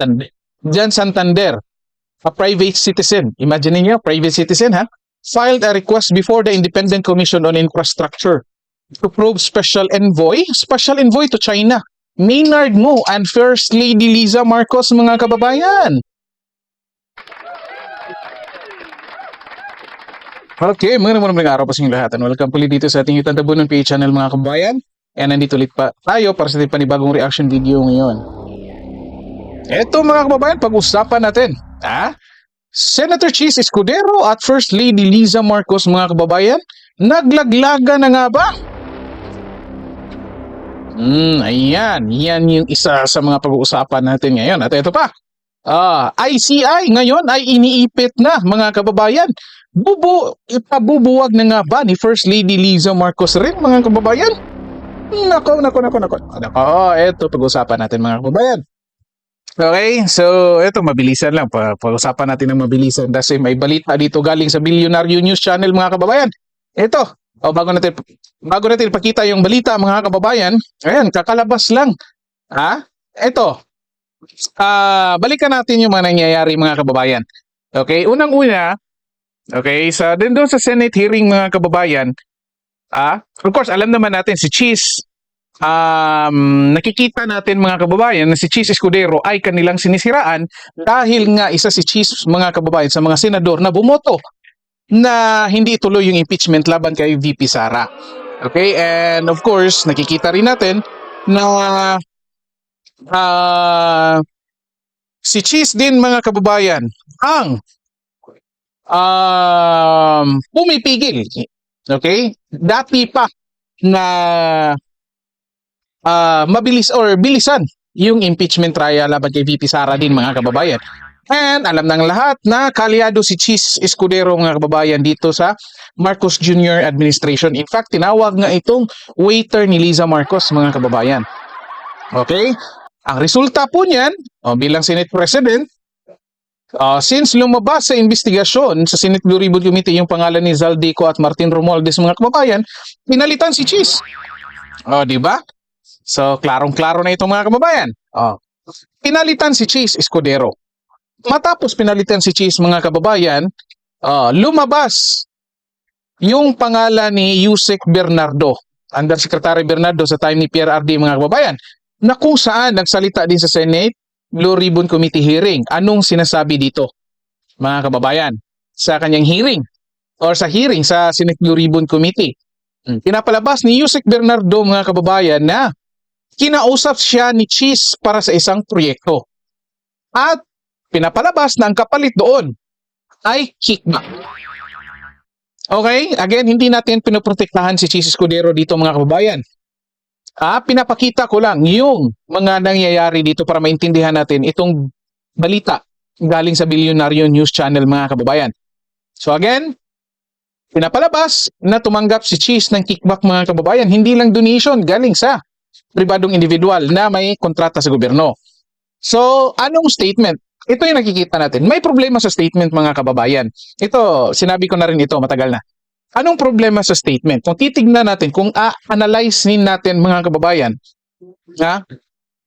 Santander. Jan Santander, a private citizen. Imagine niyo, private citizen ha? Filed a request before the Independent Commission on Infrastructure to probe special envoy, special envoy to China. Maynard Mo and First Lady Liza Marcos mga kababayan. Okay, mga naman mga araw po sa inyong lahat. And welcome ulit dito sa ating YouTube Tabunan PH channel mga kababayan. And nandito ulit pa tayo para sa ating panibagong reaction video ngayon. Eto mga kababayan, pag-usapan natin. Ha? Senator Cheese Escudero at First Lady Liza Marcos mga kababayan, naglaglaga na nga ba? Hmm, ayan. Yan yung isa sa mga pag-uusapan natin ngayon. At ito pa. Ah, ICI ngayon ay iniipit na mga kababayan. Bubu, ipabubuwag na nga ba ni First Lady Liza Marcos rin mga kababayan? Nako, nako, nako, nako. Nako, eto pag-usapan natin mga kababayan. Okay, so eto mabilisan lang. Pa- Pag-usapan natin ng mabilisan kasi may balita dito galing sa Billionaire News Channel mga kababayan. Ito, oh, bago natin bago natin ipakita yung balita mga kababayan, ayan, kakalabas lang. Ha? Ito. Ah, balikan natin yung mga nangyayari mga kababayan. Okay, unang-una, okay, sa din doon sa Senate hearing mga kababayan, ah, of course, alam naman natin si Cheese um, nakikita natin mga kababayan na si Cheese Escudero ay kanilang sinisiraan dahil nga isa si Cheese mga kababayan sa mga senador na bumoto na hindi ituloy yung impeachment laban kay VP Sara. Okay, and of course, nakikita rin natin na ah, si Cheese din mga kababayan ang um, pumipigil. Okay? Dati pa na ah, mabilis or bilisan yung impeachment trial laban kay VP Sara din mga kababayan. And alam ng lahat na kalyado si Cheese Escudero mga kababayan dito sa Marcos Jr. administration. In fact, tinawag nga itong waiter ni Liza Marcos mga kababayan. Okay? Ang resulta po niyan, oh, bilang Senate President, ah, since lumabas sa investigasyon sa Senate Blue Ribbon Committee yung pangalan ni Zaldico at Martin Romualdez mga kababayan, pinalitan si Cheese. Oh, di ba? So, klarong-klaro na ito mga kababayan. Oh. Pinalitan si Cheese Escudero. Matapos pinalitan si Cheese mga kababayan, ah, lumabas yung pangalan ni Yusek Bernardo, Undersecretary Bernardo sa time ni PRRD mga kababayan, na kung saan nagsalita din sa Senate Blue Ribbon Committee hearing. Anong sinasabi dito, mga kababayan, sa kanyang hearing or sa hearing sa Senate Blue Ribbon Committee? Hmm, Pinapalabas ni Yusek Bernardo mga kababayan na kinausap siya ni Cheese para sa isang proyekto. At pinapalabas na ang kapalit doon ay kickback. Okay? Again, hindi natin pinoprotektahan si Cheese Escudero dito mga kababayan. Ah, pinapakita ko lang yung mga nangyayari dito para maintindihan natin itong balita galing sa Bilyonaryo News Channel mga kababayan. So again, pinapalabas na tumanggap si Cheese ng kickback mga kababayan, hindi lang donation galing sa pribadong individual na may kontrata sa gobyerno. So, anong statement? Ito yung nakikita natin. May problema sa statement mga kababayan. Ito, sinabi ko na rin ito matagal na. Anong problema sa statement? Kung titignan natin, kung a-analyzein natin mga kababayan, ha?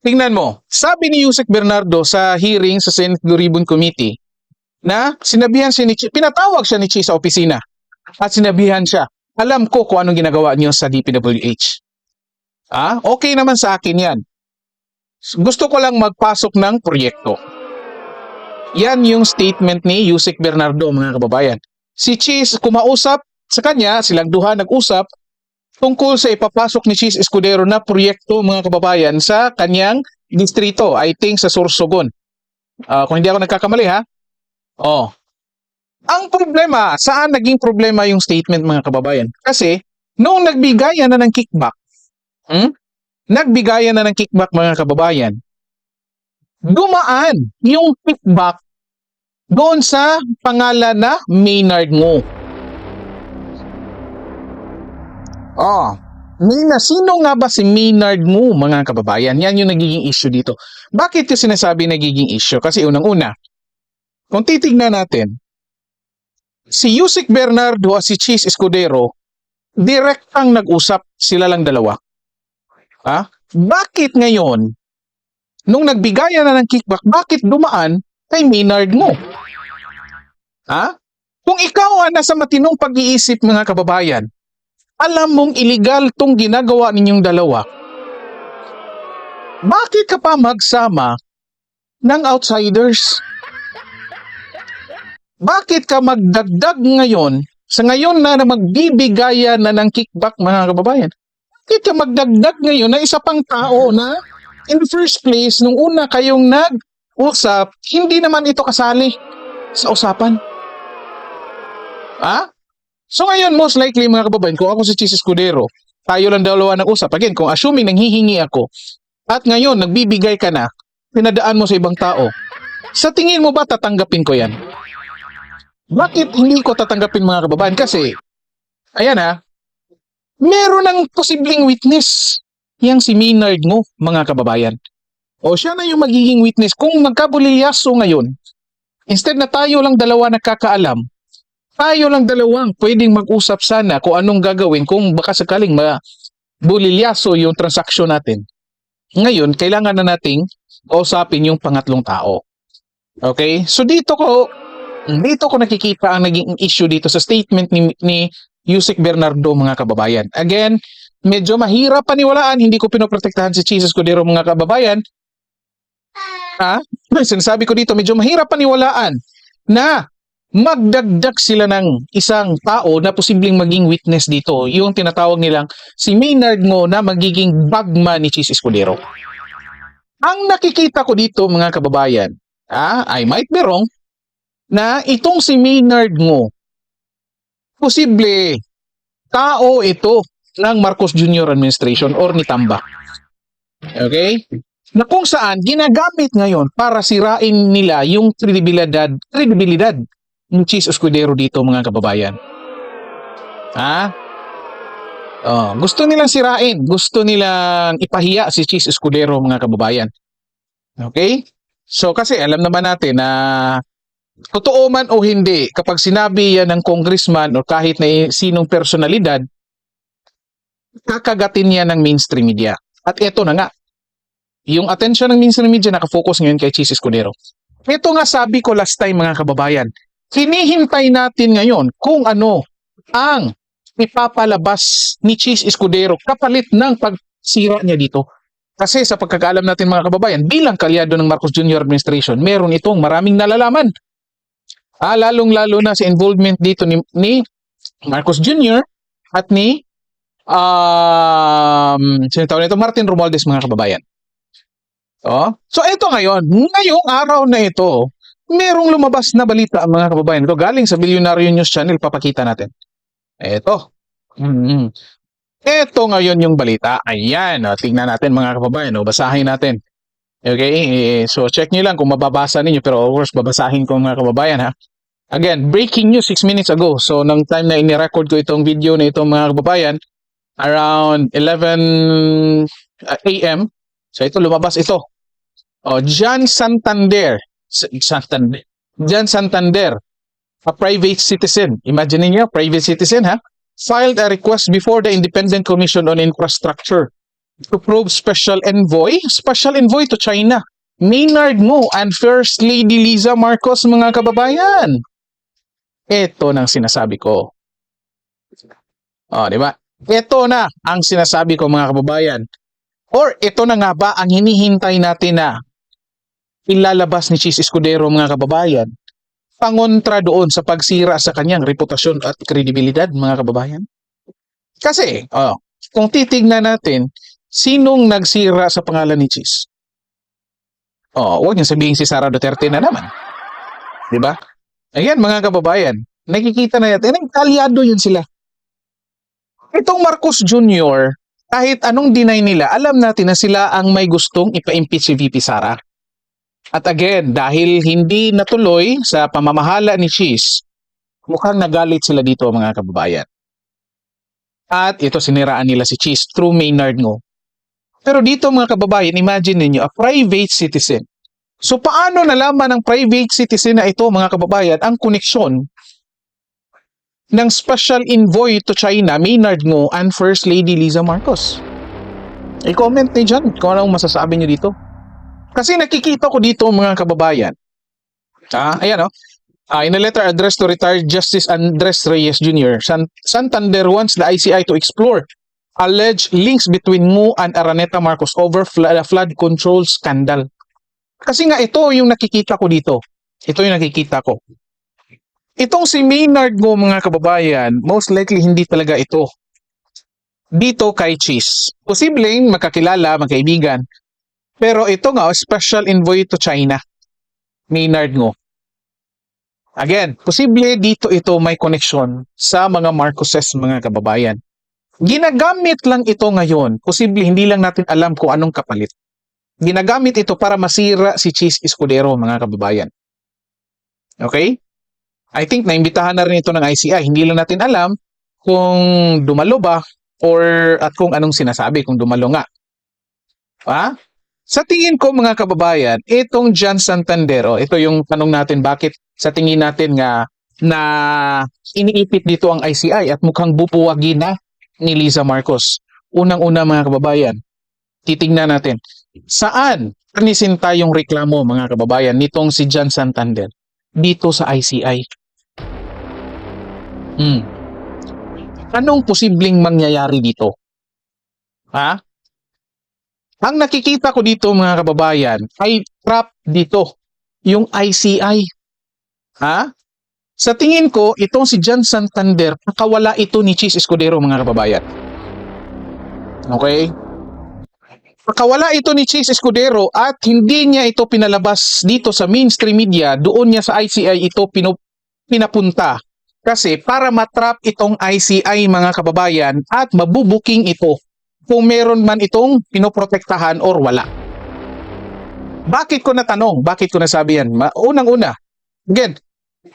Tingnan mo, sabi ni Yusek Bernardo sa hearing sa Senate Blue Ribbon Committee na sinabihan siya ni Chi, pinatawag siya ni Chi sa opisina at sinabihan siya, alam ko kung anong ginagawa niyo sa DPWH. Ah, okay naman sa akin yan. Gusto ko lang magpasok ng proyekto. Yan yung statement ni Yusek Bernardo, mga kababayan. Si Cheese kumausap sa kanya, silang duha nag-usap tungkol sa ipapasok ni Cheese Escudero na proyekto, mga kababayan, sa kanyang distrito, I think sa Sorsogon. Ah, kung hindi ako nagkakamali, ha? Oh. Ang problema, saan naging problema yung statement, mga kababayan? Kasi, noong nagbigayan na ng kickback, Hmm? Nagbigayan na ng kickback mga kababayan. Dumaan yung kickback doon sa pangalan na Maynard Ngo. Oh, Nina, sino nga ba si Maynard Ngo mga kababayan? Yan yung nagiging issue dito. Bakit yung sinasabi nagiging issue? Kasi unang-una, kung titignan natin, si Yusik Bernardo at si Cheese Escudero, direktang nag-usap sila lang dalawa. Ha? Bakit ngayon nung nagbigayan na ng kickback, bakit dumaan kay Maynard mo? Ha? Kung ikaw ang nasa matinong pag-iisip mga kababayan, alam mong illegal tong ginagawa ninyong dalawa, bakit ka pa magsama ng outsiders? Bakit ka magdagdag ngayon sa ngayon na, magbibigayan na ng kickback mga kababayan? Bakit ka magdagdag ngayon na isa pang tao na in the first place, nung una kayong nag-usap, hindi naman ito kasali sa usapan? Ha? So ngayon, most likely mga kababayan, kung ako si Chis Escudero, tayo lang dalawa nag-usap. Again, kung assuming nanghihingi ako, at ngayon, nagbibigay ka na, pinadaan mo sa ibang tao, sa tingin mo ba tatanggapin ko yan? Bakit hindi ko tatanggapin mga kababayan? Kasi, ayan ha, meron ng posibleng witness yang si Maynard mo, mga kababayan. O siya na yung magiging witness. Kung magkabulilyaso ngayon, instead na tayo lang dalawa nagkakaalam, tayo lang dalawang pwedeng mag-usap sana kung anong gagawin kung baka sakaling mabulilyaso yung transaksyon natin. Ngayon, kailangan na nating kausapin yung pangatlong tao. Okay? So dito ko, dito ko nakikita ang naging issue dito sa statement ni, ni Yusek Bernardo mga kababayan. Again, medyo mahirap paniwalaan, hindi ko pinoprotektahan si Jesus Cordero mga kababayan. Ha? Sinasabi ko dito, medyo mahirap paniwalaan na magdagdag sila ng isang tao na posibleng maging witness dito. Yung tinatawag nilang si Maynard Ngo na magiging bagman ni Chis Escudero. Ang nakikita ko dito mga kababayan, ah, I might be wrong, na itong si Maynard Ngo, posible tao ito ng Marcos Jr. administration or ni Tamba. Okay? Na kung saan ginagamit ngayon para sirain nila yung kredibilidad, kredibilidad ng Chis Escudero dito mga kababayan. Ha? Oh, gusto nilang sirain, gusto nilang ipahiya si Chis Escudero mga kababayan. Okay? So kasi alam naman natin na totoo man o hindi, kapag sinabi yan ng congressman o kahit na sinong personalidad, kakagatin niya ng mainstream media. At ito na nga, yung attention ng mainstream media nakafocus ngayon kay Chis Escudero. Ito nga sabi ko last time mga kababayan, hinihintay natin ngayon kung ano ang ipapalabas ni Chis Escudero kapalit ng pagsira niya dito. Kasi sa pagkakaalam natin mga kababayan, bilang kalyado ng Marcos Jr. administration, meron itong maraming nalalaman. Ah, lalong-lalo na sa involvement dito ni, ni Marcos Jr. at ni um, sino tawag nito? Martin Romualdez mga kababayan. Oh. So ito ngayon, ngayong araw na ito, merong lumabas na balita mga kababayan. Ito galing sa Billionaire News Channel, papakita natin. Ito. Mm-hmm. Ito ngayon yung balita. Ayan, oh, tingnan natin mga kababayan. Oh, basahin natin. Okay, eh, so check nyo lang kung mababasa ninyo. Pero of course, babasahin ko mga kababayan ha. Again, breaking news 6 minutes ago. So, nang time na ini-record ko itong video na itong mga kababayan, around 11 a.m. So, ito lumabas ito. Oh, John Santander. Santander. John Santander, a private citizen. Imagine niyo, private citizen ha? Filed a request before the Independent Commission on Infrastructure to probe special envoy, special envoy to China. Maynard Mo and First Lady Liza Marcos mga kababayan. Ito nang sinasabi ko. Oh, di ba? Ito na ang sinasabi ko mga kababayan. Or ito na nga ba ang hinihintay natin na ilalabas ni Chis Escudero mga kababayan pangontra doon sa pagsira sa kanyang reputasyon at kredibilidad mga kababayan? Kasi, oh, kung titignan natin, sinong nagsira sa pangalan ni Chis? Oh, huwag niyo sabihin si Sara Duterte na naman. 'Di ba? Ayan mga kababayan, nakikita na natin, nagkalyado yun sila. Itong Marcos Jr., kahit anong deny nila, alam natin na sila ang may gustong ipa-impeach si VP Sara. At again, dahil hindi natuloy sa pamamahala ni Cheese, mukhang nagalit sila dito mga kababayan. At ito siniraan nila si Cheese through Maynard Ngo. Pero dito mga kababayan, imagine ninyo, a private citizen. So paano nalaman ng private citizen na ito mga kababayan ang koneksyon ng special envoy to China, Maynard Ngo and First Lady Liza Marcos? I-comment niyo dyan kung anong masasabi niyo dito. Kasi nakikita ko dito mga kababayan. Ah, ayan oh. Ah, in a letter addressed to retired Justice Andres Reyes Jr., San Santander wants the ICI to explore alleged links between Mu and Araneta Marcos over flood, flood control scandal. Kasi nga ito yung nakikita ko dito. Ito yung nakikita ko. Itong si Maynard mo mga kababayan, most likely hindi talaga ito. Dito kay Cheese. Posibleng magkakilala, magkaibigan. Pero ito nga, special envoy to China. Maynard ngo. Again, posible dito ito may connection sa mga Marcoses mga kababayan. Ginagamit lang ito ngayon. Posible hindi lang natin alam kung anong kapalit. Ginagamit ito para masira si Cheese Escudero mga kababayan. Okay? I think naimbitahan na rin ito ng ICI. Hindi lang natin alam kung dumalo ba or at kung anong sinasabi kung dumalo nga. Ha? Sa tingin ko mga kababayan, itong John Santander, oh, ito yung tanong natin bakit sa tingin natin nga na iniipit dito ang ICI at mukhang bubuwagi na ni Liza Marcos. Unang-una mga kababayan, titingnan natin saan kanisinta yung reklamo mga kababayan nitong si John Santander dito sa ICI. Hmm. Anong posibleng mangyayari dito? Ha? Ang nakikita ko dito mga kababayan ay trap dito yung ICI. Ha? Sa tingin ko, itong si John Santander, nakawala ito ni Cheese Escudero mga kababayan. Okay? Nakawala ito ni Cheese Escudero at hindi niya ito pinalabas dito sa mainstream media, doon niya sa ICI ito pinapunta. Kasi para matrap itong ICI mga kababayan at mabubuking ito kung meron man itong pinoprotektahan or wala. Bakit ko natanong? Bakit ko nasabi yan? Unang-una, again,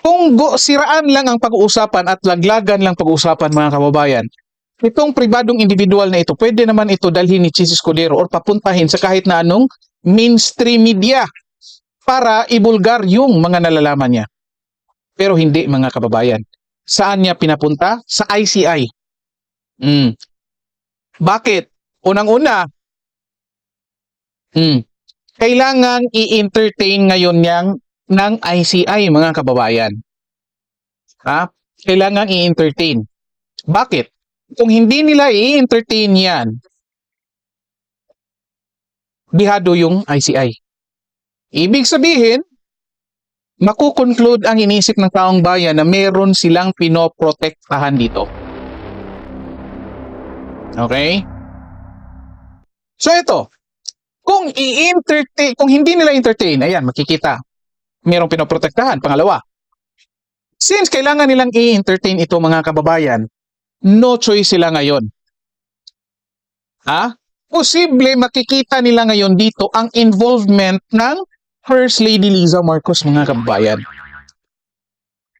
kung go, siraan lang ang pag-uusapan at laglagan lang pag-uusapan mga kababayan, itong pribadong individual na ito, pwede naman ito dalhin ni Chis Escudero or papuntahin sa kahit na anong mainstream media para ibulgar yung mga nalalaman niya. Pero hindi mga kababayan. Saan niya pinapunta? Sa ICI. Mm. Bakit? Unang-una, mm, kailangan i-entertain ngayon niyang ng ICI mga kababayan. Ha? Kailangan i-entertain. Bakit? Kung hindi nila i-entertain yan, bihado yung ICI. Ibig sabihin, makukonclude ang inisip ng taong bayan na meron silang pinoprotektahan dito. Okay? So ito, kung i-entertain, kung hindi nila entertain, ayan, makikita. Merong pinoprotektahan. Pangalawa, since kailangan nilang i-entertain ito mga kababayan, no choice sila ngayon. Ha? Posible makikita nila ngayon dito ang involvement ng First Lady Liza Marcos mga kababayan.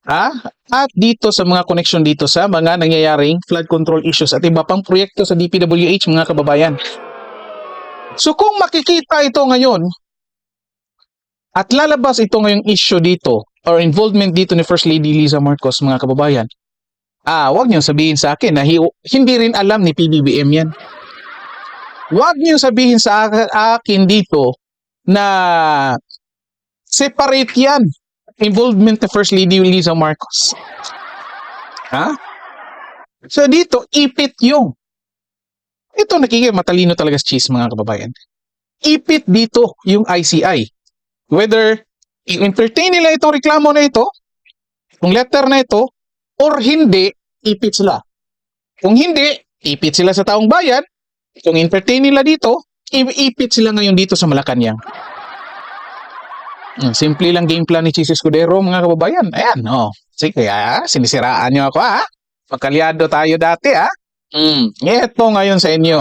Ha? At dito sa mga connection dito sa mga nangyayaring flood control issues at iba pang proyekto sa DPWH mga kababayan. So kung makikita ito ngayon at lalabas ito ngayong issue dito or involvement dito ni First Lady Liza Marcos mga kababayan, ah, wag niyo sabihin sa akin na hi- hindi rin alam ni PBBM yan. Wag niyo sabihin sa ak- akin dito na separate yan involvement ni First Lady Liza Marcos. Ha? So dito, ipit yung ito nakikita matalino talaga si Cheese mga kababayan. Ipit dito yung ICI. Whether i-entertain nila itong reklamo na ito, yung letter na ito, or hindi, ipit sila. Kung hindi, ipit sila sa taong bayan. Kung entertain nila dito, ipit sila ngayon dito sa Malacanang. Hmm, Simple lang game plan ni Cheese Escudero mga kababayan. Ayan, oh. Sige, ah, sinisiraan niyo ako, ha? Pagkalyado tayo dati, ha? Mm, ito ngayon sa inyo.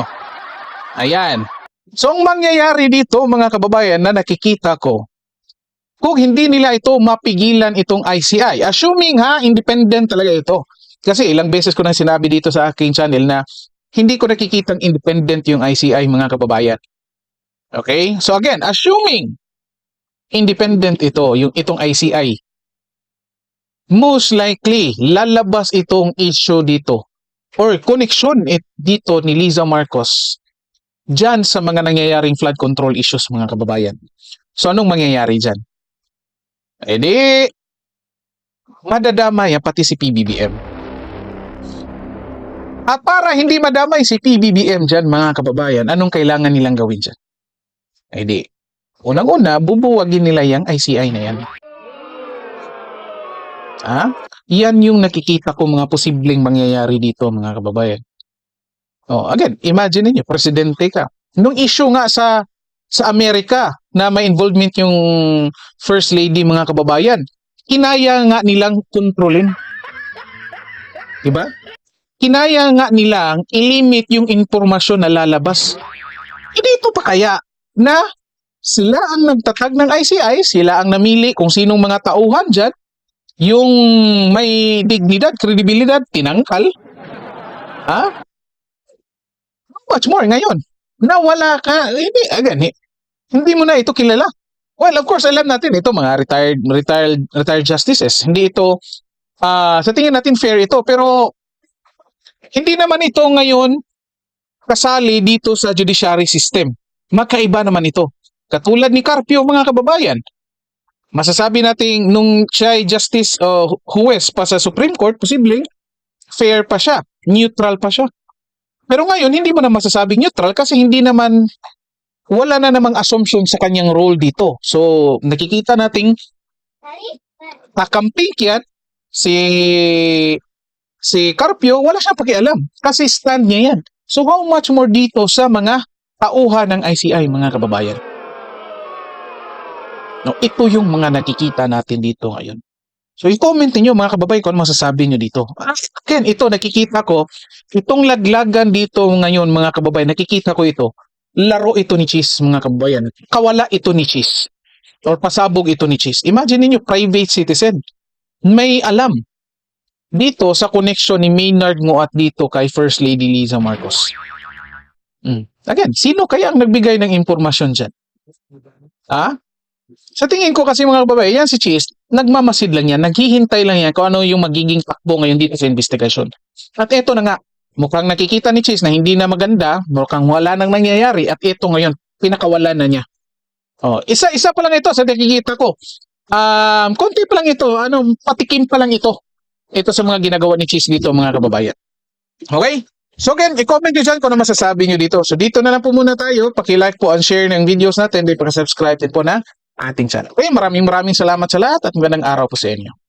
Ayan. So, ang mangyayari dito, mga kababayan, na nakikita ko, kung hindi nila ito mapigilan itong ICI, assuming ha, independent talaga ito. Kasi ilang beses ko nang sinabi dito sa aking channel na hindi ko nakikitang independent yung ICI, mga kababayan. Okay? So again, assuming independent ito, yung itong ICI, most likely, lalabas itong issue dito or connection it dito ni Liza Marcos dyan sa mga nangyayaring flood control issues mga kababayan. So anong mangyayari dyan? E di, madadamay yan pati si PBBM. At para hindi madamay si PBBM dyan mga kababayan, anong kailangan nilang gawin dyan? E di, unang-una, bubuwagin nila yung ICI na yan. Ha? Yan yung nakikita ko mga posibleng mangyayari dito mga kababayan. Oh, again, imagine niyo, presidente ka. Nung issue nga sa sa Amerika na may involvement yung first lady mga kababayan, kinaya nga nilang kontrolin. 'Di ba? Kinaya nga nilang ilimit yung impormasyon na lalabas. E dito pa kaya na sila ang nagtatag ng ICI, sila ang namili kung sinong mga tauhan dyan, yung may dignidad, kredibilidad, tinangkal. Ha? Much more ngayon? Na wala ka, hindi, again, eh, hindi mo na ito kilala. Well, of course, alam natin ito, mga retired, retired, retired justices. Hindi ito, ah, sa tingin natin fair ito, pero hindi naman ito ngayon kasali dito sa judiciary system. Magkaiba naman ito. Katulad ni Carpio, mga kababayan. Masasabi nating nung siya ay justice o huwes pa sa Supreme Court, posibleng fair pa siya, neutral pa siya. Pero ngayon, hindi mo na masasabing neutral kasi hindi naman, wala na namang assumption sa kanyang role dito. So, nakikita nating kakamping yan, si si Carpio, wala siyang pakialam kasi stand niya yan. So, how much more dito sa mga tauhan ng ICI, mga kababayan? No, ito yung mga nakikita natin dito ngayon. So, i-comment niyo mga kababayan kung ano masasabi niyo dito. Ah, Again, ito nakikita ko, itong laglagan dito ngayon mga kababayan, nakikita ko ito. Laro ito ni Cheese mga kababayan. Kawala ito ni Cheese. Or pasabog ito ni Cheese. Imagine niyo private citizen. May alam dito sa connection ni Maynard mo at dito kay First Lady Liza Marcos. Mm. Again, sino kaya ang nagbigay ng impormasyon dyan? Ha? Sa tingin ko kasi mga kababayan, yan si Cheese, nagmamasid lang yan, naghihintay lang yan kung ano yung magiging takbo ngayon dito sa investigasyon. At eto na nga, mukhang nakikita ni Cheese na hindi na maganda, mukhang wala nang nangyayari, at ito ngayon, pinakawala na niya. Oh, isa-isa pa lang ito sa nakikita ko. Um, konti pa lang ito, ano, patikim pa lang ito. Ito sa mga ginagawa ni Cheese dito mga kababayan. Okay? So again, i-comment nyo dyan kung ano masasabi nyo dito. So dito na lang po muna tayo. Paki-like po and share ng videos natin. Then paki-subscribe din po na ating channel. Okay, maraming maraming salamat sa lahat at magandang araw po sa inyo.